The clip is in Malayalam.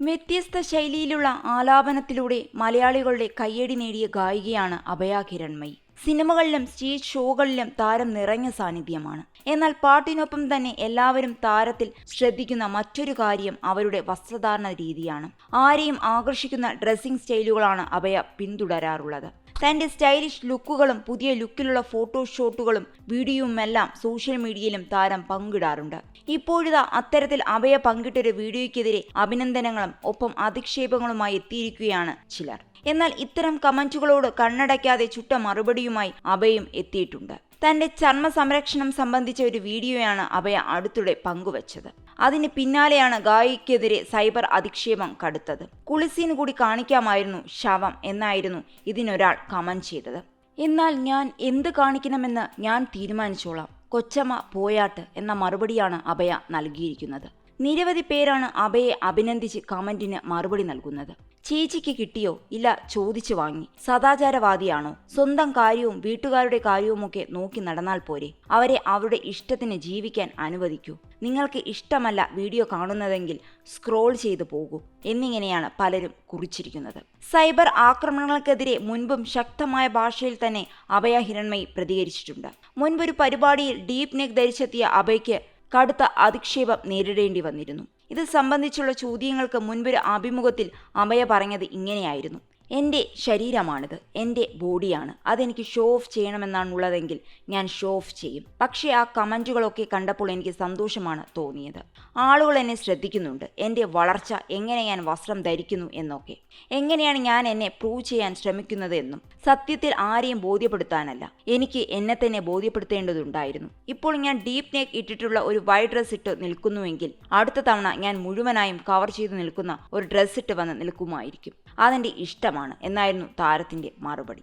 വ്യത്യസ്ത ശൈലിയിലുള്ള ആലാപനത്തിലൂടെ മലയാളികളുടെ കയ്യടി നേടിയ ഗായികയാണ് അഭയ കിരൺമയി സിനിമകളിലും സ്റ്റേജ് ഷോകളിലും താരം നിറഞ്ഞ സാന്നിധ്യമാണ്. എന്നാൽ പാട്ടിനൊപ്പം തന്നെ എല്ലാവരും താരത്തിൽ ശ്രദ്ധിക്കുന്ന മറ്റൊരു കാര്യം അവരുടെ വസ്ത്രധാരണ രീതിയാണ്. ആരെയും ആകർഷിക്കുന്ന ഡ്രസ്സിംഗ് സ്റ്റൈലുകളാണ് അഭയ പിന്തുടരാറുള്ളത്. തന്റെ സ്റ്റൈലിഷ് ലുക്കുകളും പുതിയ ലുക്കിലുള്ള ഫോട്ടോഷോട്ടുകളും വീഡിയോയുമെല്ലാം സോഷ്യൽ മീഡിയയിലും താരം പങ്കിടാറുണ്ട്. ഇപ്പോഴിതാ അത്തരത്തിൽ അഭയ പങ്കിട്ടൊരു വീഡിയോയ്ക്കെതിരെ അഭിനന്ദനങ്ങളും ഒപ്പം അധിക്ഷേപങ്ങളുമായി എത്തിയിരിക്കുകയാണ് ചിലർ. എന്നാൽ ഇത്തരം കമന്റുകളോട് കണ്ണടയ്ക്കാതെ ചുട്ട മറുപടിയുമായി അഭയും എത്തിയിട്ടുണ്ട്. തന്റെ ചർമ്മ സംരക്ഷണം സംബന്ധിച്ച ഒരു വീഡിയോയാണ് അഭയ അടുത്തിടെ പങ്കുവച്ചത്. അതിന് പിന്നാലെയാണ് ഗായിക്കെതിരെ സൈബർ അധിക്ഷേപം കടുത്തത്. കുളിസീൻ കൂടി കാണിക്കാമായിരുന്നു ശവം എന്നായിരുന്നു ഇതിനൊരാൾ കമന്റ് ചെയ്തത്. എന്നാൽ ഞാൻ എന്ത് കാണിക്കണമെന്ന് ഞാൻ തീരുമാനിച്ചോളാം. കൊച്ചമ്മ പോയാട്ട് എന്ന മറുപടിയാണ് അഭയ നൽകിയിരിക്കുന്നത്. നിരവധി പേരാണ് അഭയെ അഭിനന്ദിച്ച് കമന്റിന് മറുപടി നൽകുന്നത്. ചേച്ചിക്ക് കിട്ടിയോ? ഇല്ല ചോദിച്ചു വാങ്ങി. സദാചാരവാദിയാണോ? സ്വന്തം കാര്യവും വീട്ടുകാരുടെ കാര്യവുമൊക്കെ നോക്കി നടന്നാൽ പോരെ. അവരെ അവരുടെ ഇഷ്ടത്തിന് ജീവിക്കാൻ അനുവദിക്കൂ. നിങ്ങൾക്ക് ഇഷ്ടമല്ല വീഡിയോ കാണുന്നതെങ്കിൽ സ്ക്രോൾ ചെയ്തു പോകൂ. എന്നിങ്ങനെയാണ് പലരും കുറിച്ചിരിക്കുന്നത്. സൈബർ ആക്രമണങ്ങൾക്കെതിരെ മുൻപും ശക്തമായ ഭാഷയിൽ തന്നെ അഭയ ഹിരൺമയി പ്രതികരിച്ചിട്ടുണ്ട്. മുൻപൊരു പരിപാടിയിൽ ഡീപ് നെക് ധരിച്ചെത്തിയ അഭയ്ക്ക് കടുത്ത അധിക്ഷേപം നേരിടേണ്ടി വന്നിരുന്നു. ഇത് സംബന്ധിച്ചുള്ള ചോദ്യങ്ങൾക്ക് മുൻപൊരു അഭിമുഖത്തിൽ അമയ പറഞ്ഞത് ഇങ്ങനെയായിരുന്നു. എന്റെ ശരീരമാണിത്. എന്റെ ബോഡിയാണ്. അതെനിക്ക് ഷോ ഓഫ് ചെയ്യണമെന്നാണുള്ളതെങ്കിൽ ഞാൻ ഷോ ഓഫ് ചെയ്യും. പക്ഷേ ആ കമന്റുകളൊക്കെ കണ്ടപ്പോൾ എനിക്ക് സന്തോഷമാണ് തോന്നിയത്. ആളുകൾ എന്നെ ശ്രദ്ധിക്കുന്നുണ്ട്. എന്റെ വളർച്ച എങ്ങനെ ഞാൻ വസ്ത്രം ധരിക്കുന്നു എന്നൊക്കെ. എങ്ങനെയാണ് ഞാൻ എന്നെ പ്രൂവ് ചെയ്യാൻ ശ്രമിക്കുന്നത് എന്നും. സത്യത്തിൽ ആരെയും ബോധ്യപ്പെടുത്താനല്ല. എനിക്ക് എന്നെ തന്നെ ബോധ്യപ്പെടുത്തേണ്ടതുണ്ടായിരുന്നു. ഇപ്പോൾ ഞാൻ ഡീപ് നെക്ക് ഇട്ടിട്ടുള്ള ഒരു വൈറ്റ് ഡ്രസ് ഇട്ട് നിൽക്കുന്നുവെങ്കിൽ അടുത്ത തവണ ഞാൻ മുഴുവനായും കവർ ചെയ്ത് നിൽക്കുന്ന ഒരു ഡ്രസ്സ് ഇട്ട് വന്ന് നിൽക്കുമായിരിക്കും. അതെന്റെ ഇഷ്ടമാണ് എന്നായിരുന്നു താരത്തിന്റെ മറുപടി.